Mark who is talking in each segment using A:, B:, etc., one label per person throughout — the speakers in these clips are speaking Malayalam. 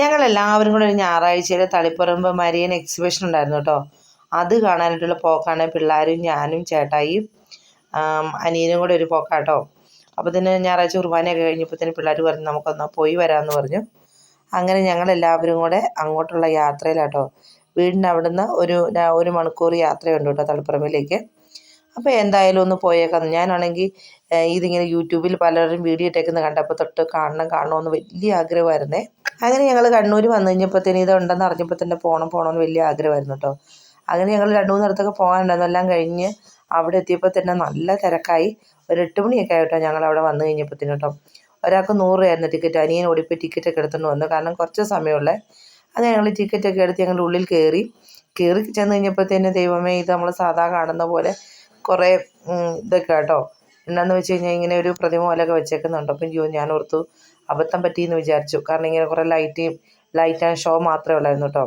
A: ഞങ്ങളെല്ലാവരും കൂടെ ഒരു ഞായറാഴ്ചയിൽ തളിപ്പറമ്പ് മരിയൻ എക്സിബിഷൻ ഉണ്ടായിരുന്നു കേട്ടോ. അത് കാണാനായിട്ടുള്ള പോക്കാണ് പിള്ളേരും ഞാനും ചേട്ടായിയും അനിയനും കൂടെ ഒരു പോക്കാട്ടോ അപ്പോൾ തന്നെ ഞായറാഴ്ച കുർബാനയൊക്കെ കഴിഞ്ഞപ്പോൾ തന്നെ പിള്ളേർ പറഞ്ഞു നമുക്കൊന്ന് പോയി വരാമെന്ന് പറഞ്ഞു. അങ്ങനെ ഞങ്ങളെല്ലാവരും കൂടെ അങ്ങോട്ടുള്ള യാത്രയിലാട്ടോ വീടിന്റെ അവിടുന്ന് ഒരു ഒരു മണിക്കൂർ യാത്രയുണ്ട് കേട്ടോ തളിപ്പറമ്പിലേക്ക്. അപ്പോൾ എന്തായാലും ഒന്ന് പോയേക്കാം. ഞാനാണെങ്കിൽ ഇതിങ്ങനെ യൂട്യൂബിൽ പലരും വീഡിയോ ഇട്ടേക്കുന്നത് കണ്ടപ്പോൾ തൊട്ട് കാണണം കാണണമെന്ന് വലിയ ആഗ്രഹമായിരുന്നേ. അങ്ങനെ ഞങ്ങൾ കണ്ണൂർ വന്നു കഴിഞ്ഞപ്പോഴത്തേന് ഇതുണ്ടെന്ന് അറിഞ്ഞപ്പോൾ തന്നെ പോകണം പോകണമെന്ന് വലിയ ആഗ്രഹമായിരുന്നു കേട്ടോ അങ്ങനെ ഞങ്ങൾ രണ്ട് മൂന്ന് ഇടത്തൊക്കെ പോകാനുണ്ടായിരുന്നു. എല്ലാം കഴിഞ്ഞ് അവിടെ എത്തിയപ്പോൾ തന്നെ നല്ല തിരക്കായി. ഒരു എട്ട് മണിയൊക്കെ ആയിട്ടോ ഞങ്ങൾ അവിടെ വന്നു കഴിഞ്ഞപ്പോഴത്തേന് കേട്ടോ ഒരാൾക്ക് നൂറ് രൂപയായിരുന്നു ടിക്കറ്റ്. അനിയൻ ഓടിപ്പോയി ടിക്കറ്റൊക്കെ എടുത്തുകൊണ്ട് വന്നു. കാരണം കുറച്ച് സമയമുള്ളേ. അത് ഞങ്ങൾ ടിക്കറ്റൊക്കെ എടുത്ത് ഞങ്ങൾ ഉള്ളിൽ കയറി കയറി ചെന്ന് കഴിഞ്ഞപ്പോഴത്തേന് ദൈവമേ ഇത് നമ്മൾ സാധാ കാണുന്ന പോലെ കുറേ ഇതൊക്കെ കേട്ടോ എന്താണെന്ന് വെച്ച് കഴിഞ്ഞാൽ ഇങ്ങനെ ഒരു പ്രതിമ പോലെയൊക്കെ വെച്ചേക്കുന്നുണ്ട്. അപ്പം അയ്യോ ഞാൻ ഓർത്തു അബദ്ധം പറ്റിയെന്ന് വിചാരിച്ചു. കാരണം ഇങ്ങനെ കുറേ ലൈറ്റ് ലൈറ്റ് ആൻഡ് ഷോ മാത്രമേ ഉള്ളായിരുന്നു കേട്ടോ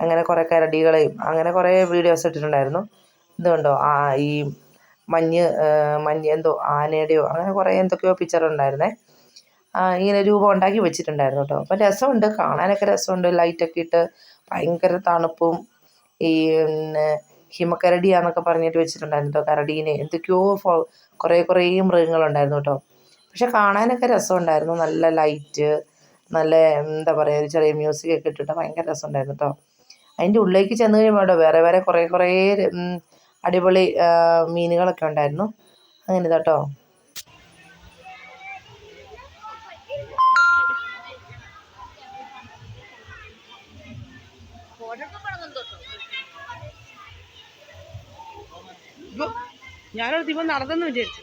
A: അങ്ങനെ കുറേ കരടികളെയും അങ്ങനെ കുറേ വീഡിയോസ് ഇട്ടിട്ടുണ്ടായിരുന്നു. ഇതുണ്ടോ ആ ഈ മഞ്ഞ് മഞ്ഞ് എന്തോ ആനയുടെയോ അങ്ങനെ കുറേ എന്തൊക്കെയോ പിക്ചർ ഉണ്ടായിരുന്നേ. ഇങ്ങനെ രൂപം ഉണ്ടാക്കി വെച്ചിട്ടുണ്ടായിരുന്നു കേട്ടോ അപ്പം രസമുണ്ട് കാണാനൊക്കെ രസമുണ്ട്. ലൈറ്റൊക്കെ ഇട്ട് ഭയങ്കര തണുപ്പും ഈ ഹിമക്കരടിയാന്നൊക്കെ പറഞ്ഞിട്ട് വെച്ചിട്ടുണ്ടായിരുന്നു കേട്ടോ കരടീനെ. എന്തൊക്കെയോ ഫോ കുറേ കുറേ മൃഗങ്ങളുണ്ടായിരുന്നു കേട്ടോ പക്ഷെ കാണാനൊക്കെ രസമുണ്ടായിരുന്നു. നല്ല ലൈറ്റ് നല്ല എന്താ പറയുക ഒരു ചെറിയ മ്യൂസിക് ഒക്കെ ഇട്ടിട്ട് ഭയങ്കര രസമുണ്ടായിരുന്നു കേട്ടോ അതിന്റെ ഉള്ളിലേക്ക് ചെന്ന് കഴിയുമ്പോൾ വേറെ വേറെ കുറേ കുറേ അടിപൊളി മീനുകളൊക്കെ ഉണ്ടായിരുന്നു. അങ്ങനെ കേട്ടോ
B: ഞാനോട് ദിവസം നടന്നെന്ന് വിചാരിച്ചു.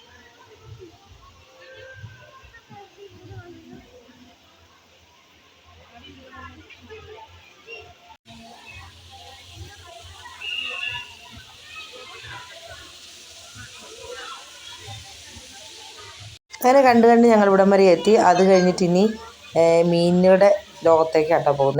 A: അങ്ങനെ കണ്ട് കണ്ട് ഞങ്ങൾ ഇവിടം വരെ എത്തി. അത് കഴിഞ്ഞിട്ട് ഇനി മീനുകളുടെ ലോകത്തേക്കാട്ടോ പോകുന്നത്.